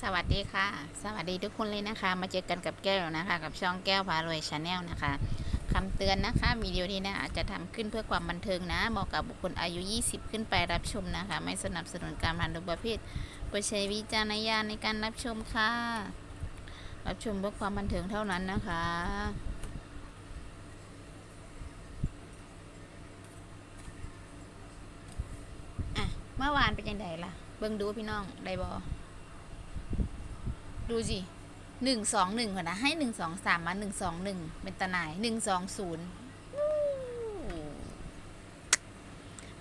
สวัสดีค่ะ สวัสดีทุกคนเลยนะคะ มาเจอกันกับแก้วนะคะ กับช่องแก้วพารวยชาแนลนะคะคำเตือนนะคะวิดีโอนี้นะอาจจะทำขึ้นเพื่อความบันเทิงนะเหมาะกับบุคคลอายุ 20 ขึ้นไปรับชมนะคะ ไม่สนับสนุนการพนันทุกประเภทโปรดใช้วิจารณญาณในการรับชมค่ะ รับชมเพื่อความบันเทิงเท่านั้นนะคะอะเมื่อวานเป็นยังไงล่ะ เบิ่งดูพี่น้องได้บอ ดูสิหนึ่งสองหนึ่งก่อนนะให้หนึ่งสองสามมาหนึ่งสองหนึ่งเป็นตะหน่ายหนึ่งสองศูนย์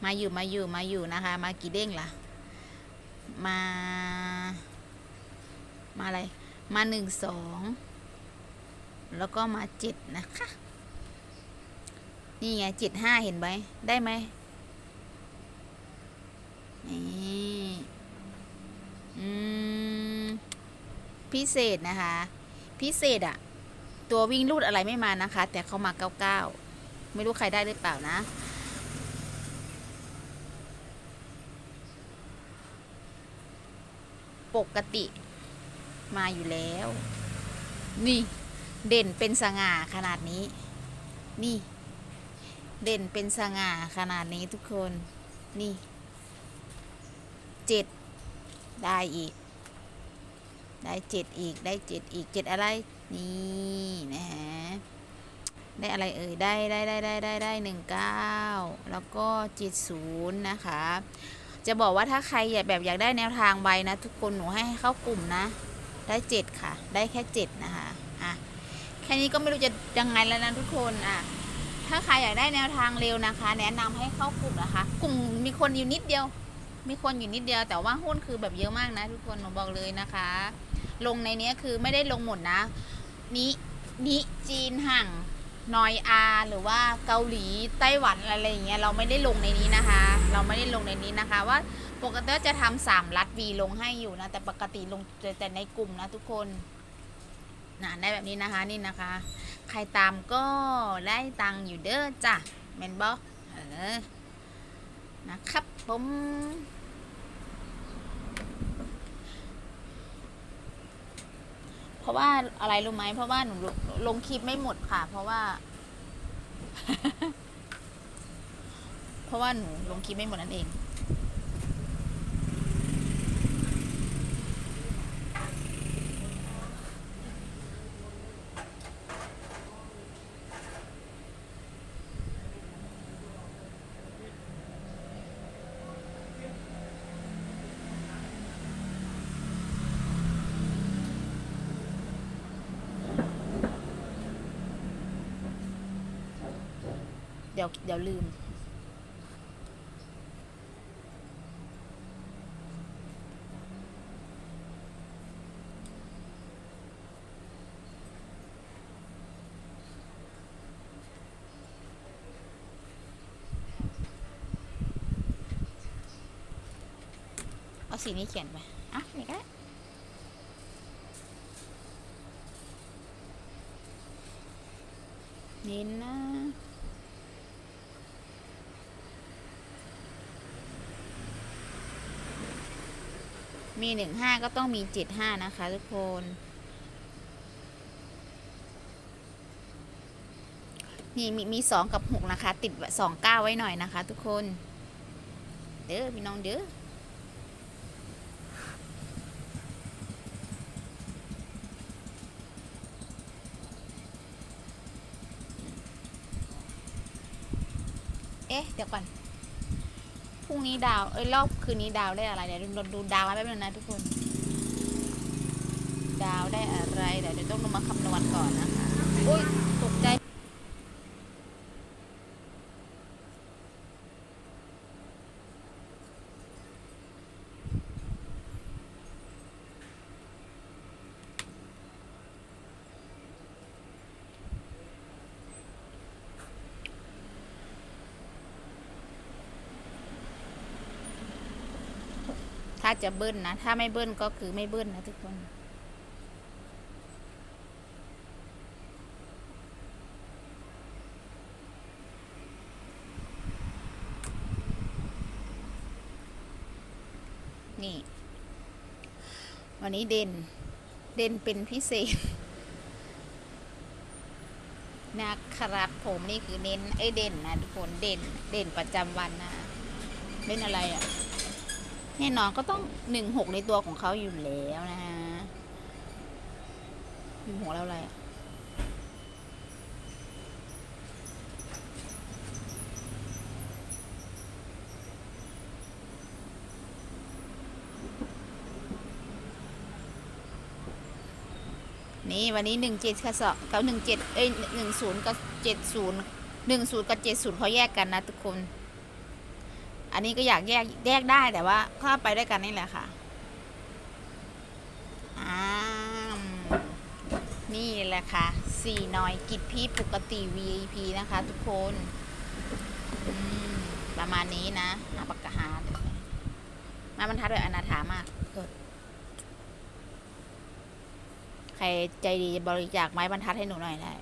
มาอยู่มาอยู่มาอยู่นะคะ มากี่เด้งล่ะ มา มาอะไร มาหนึ่งสองแล้วก็มาเจ็ดนะคะ นี่ไงเจ็ดห้าเห็นไหมได้ไหมนี่ อืม พิเศษนะคะ พิเศษอะตัววิ่งรูดอะไรไม่มานะคะ แต่เขามาเก้าเก้าไม่รู้ใครได้หรือเปล่านะ ปกติมาอยู่แล้ว นี่ เด่นเป็นสง่าขนาดนี้ นี่ เด่นเป็นสง่าขนาดนี้ทุกคน นี่เจ็ดได้อีก ได้เจ็ดอีกได้เจ็ดอีกเจ็ดอะไร นี่นะฮะได้อะไรเอ่ยได้ได้ได้ได้ได้ได้หนึ่งเก้าแล้วก็เจ็ดศูนย์นะคะจะบอกว่าถ้าใครอยากแบบอยากได้แนวทางใบนะ ทุกคนหนูให้เข้ากลุ่มนะ ได้เจ็ดค่ะ ได้แค่เจ็ดนะคะอะแค่นี้ก็ไม่รู้จะยังไงแล้วนะทุกคนอะถ้าใครอยากได้แนวทางเร็วนะคะ แนะนำให้เข้ากลุ่มนะคะ กลุ่มมีคนอยู่นิดเดียว มีคนอยู่นิดเดียว แต่ว่าหุ้นคือแบบเยอะมากนะ ทุกคนหนูบอกเลยนะคะ ลงในนี้คือไม่ได้ลงหมดนะ นินิจีนห่างนอยอาหรือว่าเกาหลีไต้หวันอะไรอย่างเงี้ยเราไม่ได้ลงในนี้นะคะ เราไม่ได้ลงในนี้นะคะว่าปกติจะทำสามรัดวีลงให้อยู่นะ แต่ปกติลงแต่ในกลุ่มนะทุกคนนะได้แบบนี้นะคะนี่นะคะ ใครตามก็ได้ตังอยู่เด้อจ้ะแมนบอเออนะครับผม เพราะว่าอะไรรู้ไหมเพราะว่าหนูลงลงคลิปไม่หมดค่ะ เพราะว่า เพราะว่าหนูลงคลิปไม่หมดนั่นเอง เดี๋ยวเดี๋ยวลืม เอาสีนี้เขียนไป อะ นี่ก็ได้เน้นนะ มีหนึ่งห้าก็ต้องมีเจ็ดห้านะคะทุกคนนี่มีมีสองกับหกนะคะ ติดสองเก้าไว้หน่อยนะคะ ทุกคน เด้อพี่น้องเด้อเอ๊ะ เดี๋ยวก่อน พรุ่งนี้ดาว เอ้ยรอบ คืนนี้ดาวได้อะไรเดี๋ยวดูดูดาวไว้แป๊บนึงนะทุกคน ดาวได้อะไรเดี๋ยวเดี๋ยวต้องลงมาคำนวณก่อนนะคะอุ้ยตกใจ ถ้าจะเบิ้ลนะ ถ้าไม่เบิ้ลก็คือไม่เบิ้ลนะทุกคน นี่ วันนี้เด่น เด่นเป็นพิเศษนะครับผมนี่คือเน้นไอ้เด่นนะทุกคนเด่นเด่นประจำวันนะเล่นอะไรอะ่ะ แน่นอนก็ต้องหนึ่งหกในตัวของเขาอยู่แล้วนะฮะหนึ่งหกแล้วอะไรนี่วันนี้หนึ่งเจ็ดกับสองกับหนึ่งเจ็ดเอ้ยหนึ่งศูนย์กับเจ็ดศูนย์หนึ่งศูนย์กับเจ็ดศูนย์เขาแยกกันนะทุกคน อันนี้ก็อยากแยกแยกได้แต่ว่าถ้าไปด้วยกันนี่แหละค่ะอ้านี่แหละค่ะสี่น้อยกิจพี่ปกติ VIP นะคะ ทุกคนประมาณนี้นะหาปากกาหามาบรรทัดด้วยอนาถามากเกิดใครใจดีจะบริจาคไม้บรรทัดให้หนูหน่อยได้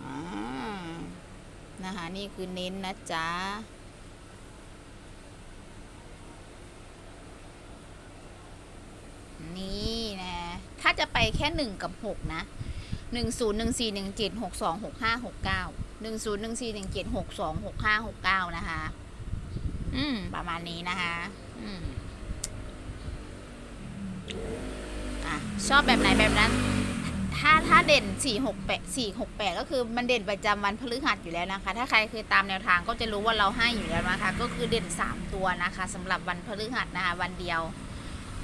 อ่า นะคะ นี่คือเน้นนะจ๊ะนี่นะ ถ้าจะไปแค่หนึ่งกับหกนะหนึ่งศูนย์หนึ่งสี่หนึ่งเจ็ดหกสองหกห้าหกเก้าหนึ่งศูนย์หนึ่งสี่หนึ่งเจ็ดหกสองหกห้าหกเก้านะคะ อืม ประมาณนี้นะคะอืมอะ ชอบแบบไหนแบบนั้น ถ้าถ้าเด่นสี่หกแปดสี่หกแปดก็คือมันเด่นประจำวันพฤหัสอยู่แล้วนะคะ ถ้าใครเคยตามแนวทางก็จะรู้ว่าเราให้อยู่แล้วนะคะ ก็คือเด่นสามตัวนะคะสำหรับวันพฤหัสนะคะวันเดียว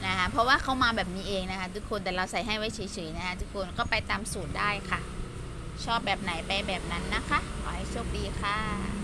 นะคะเพราะว่าเขามาแบบนี้เองนะคะ ทุกคนแต่เราใส่ให้ไว้เฉยๆนะคะทุกคนก็ไปตามสูตรได้ค่ะ ชอบแบบไหนไปแบบนั้นนะคะขอให้โชคดีค่ะ